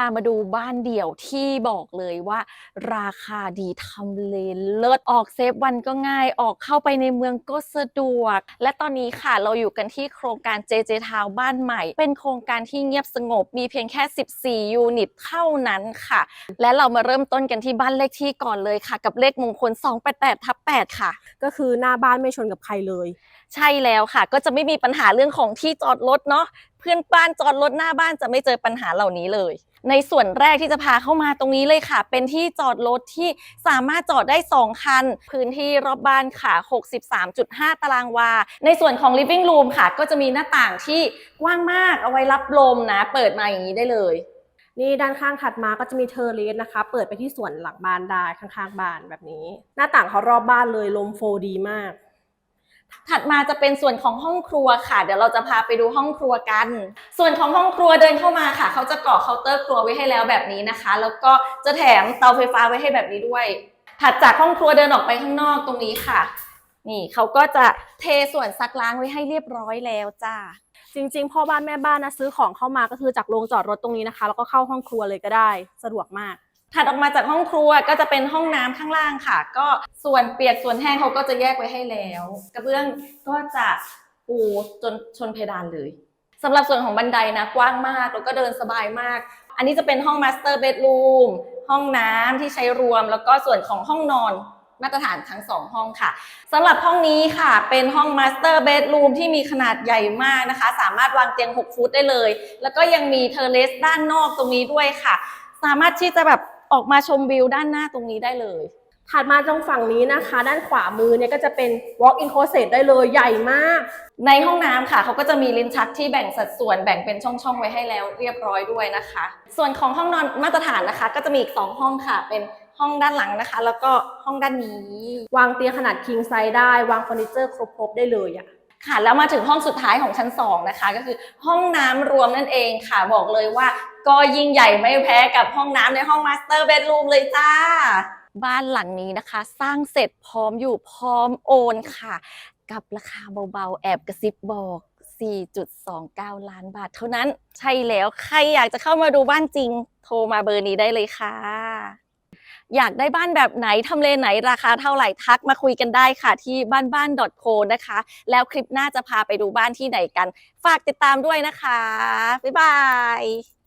ามาดูบ้านเดี่ยวที่บอกเลยว่า ราคาดีทำเลเลิศออกเซฟวันก็ง่ายออกเข้าไปในเมืองก็สะดวก และตอนนี้ค่ะเราอยู่กันที่โครงการ JJ Town บ้านใหม่ เป็นโครงการที่เงียบสงบ มีเพียงแค่ 14 ยูนิตเท่านั้นค่ะ และเรามาเริ่มต้นกันที่บ้านเลขที่ก่อนเลยค่ะ กับเลขมงคล 288ทับ8ค่ะ ก็คือหน้าบ้านไม่ชนกับใครเลย ใช่แล้วค่ะ ก็จะไม่มีปัญหาเรื่องของที่จอดรถเนาะ เพื่อนบ้านจอดรถหน้าบ้านจะไม่เจอปัญหาเหล่านี้เลย ในส่วนแรกที่จะพาเข้ามาตรงนี้เลยค่ะ เป็นที่จอดรถที่สามารถจอดได้ 2 คัน พื้นที่รอบบ้านค่ะ 63.5 ตารางวา ในส่วนของ living room ค่ะ ก็จะมีหน้าต่างที่กว้างมากเอาไว้รับลมนะ เปิดมาอย่างนี้ได้เลยนี่ด้านข้างถัดมาก็จะมีเทอร์เลสนะคะ เปิดไปที่ส่วนหลังบ้านได้ข้างๆบ้านแบบนี้ หน้าต่างเขารอบบ้านเลยลมโฟลดีมาก ถัดมาจะเป็นส่วนของห้องครัวค่ะ เดี๋ยวเราจะพาไปดูห้องครัวกัน ส่วนของห้องครัวเดินเข้ามาค่ะ เขาจะก่อเคาน์เตอร์ครัวไว้ให้แล้วแบบนี้นะคะ แล้วก็จะแถมเตาไฟฟ้าไว้ให้แบบนี้ด้วย ถัดจากห้องครัวเดินออกไปข้างนอกตรงนี้ค่ะ นี่เขาก็จะเทส่วนซักล้างไว้ให้เรียบร้อยแล้วจ้าจริงๆพ่อบ้านแม่บ้านนะซื้อของเข้ามาก็คือจากโรงจอดรถตรงนี้นะคะ แล้วก็เข้าห้องครัวเลยก็ได้ สะดวกมาก ถัดออกมาจากห้องครัวก็จะเป็นห้องน้ำข้างล่างค่ะ ก็ส่วนเปียกส่วนแห้งเขาก็จะแยกไว้ให้แล้ว กระเบื้องก็จะปูจนชนเพดานเลยสำหรับส่วนของบันไดนะกว้างมากแล้วก็เดินสบายมาก อันนี้จะเป็นห้องมาสเตอร์เบดรูมห้องน้ำที่ใช้รวม แล้วก็ส่วนของห้องนอนมาตรฐานทั้งสองห้องค่ะสำหรับห้องนี้ค่ะ เป็นห้องมาสเตอร์เบดรูมที่มีขนาดใหญ่มากนะคะ สามารถวางเตียง 6 ฟุตได้เลย แล้วก็ยังมีเทอร์เลสด้านนอกตรงนี้ด้วยค่ะ สามารถที่จะแบบ ออกมาชมวิวด้านหน้าตรงนี้ได้เลยถัดมาตรงฝั่งนี้นะคะ ด้านขวามือเนี่ยก็จะเป็น walk in closet ได้เลยใหญ่มาก ในห้องน้ำค่ะเขาก็จะมีลิ้นชักที่แบ่งสัดส่วนแบ่งเป็นช่องๆไว้ให้แล้วเรียบร้อยด้วยนะคะ ส่วนของห้องนอนมาตรฐานนะคะ ก็จะมีอีกสองห้องค่ะ เป็นห้องด้านหลังนะคะ แล้วก็ห้องด้านนี้ วางเตียงขนาด king size ได้ วางเฟอร์นิเจอร์ครบๆได้เลยอะ ค่ะแล้วมาถึงห้องสุดท้ายของชั้นสองนะคะ ก็คือห้องน้ำรวมนั่นเองค่ะบอกเลยว่า ก็ยิ่งใหญ่ไม่แพ้กับห้องน้ำในห้องมาสเตอร์เบดรูมเลยจ้า บ้านหลังนี้นะคะ สร้างเสร็จพร้อมอยู่พร้อมโอนค่ะ กับราคาเบาๆ แอบกระซิบบอก4.29 ล้านบาทเท่านั้น ใช่แล้ว ใครอยากจะเข้ามาดูบ้านจริง โทรมาเบอร์นี้ได้เลยค่ะ อยากได้บ้านแบบไหนทำเลไหนราคาเท่าไหร่ทักมาคุยกันได้ค่ะที่บ้านบ้าน .co นะคะ แล้วคลิปหน้าจะพาไปดูบ้านที่ไหนกัน ฝากติดตามด้วยนะคะ บ๊ายบาย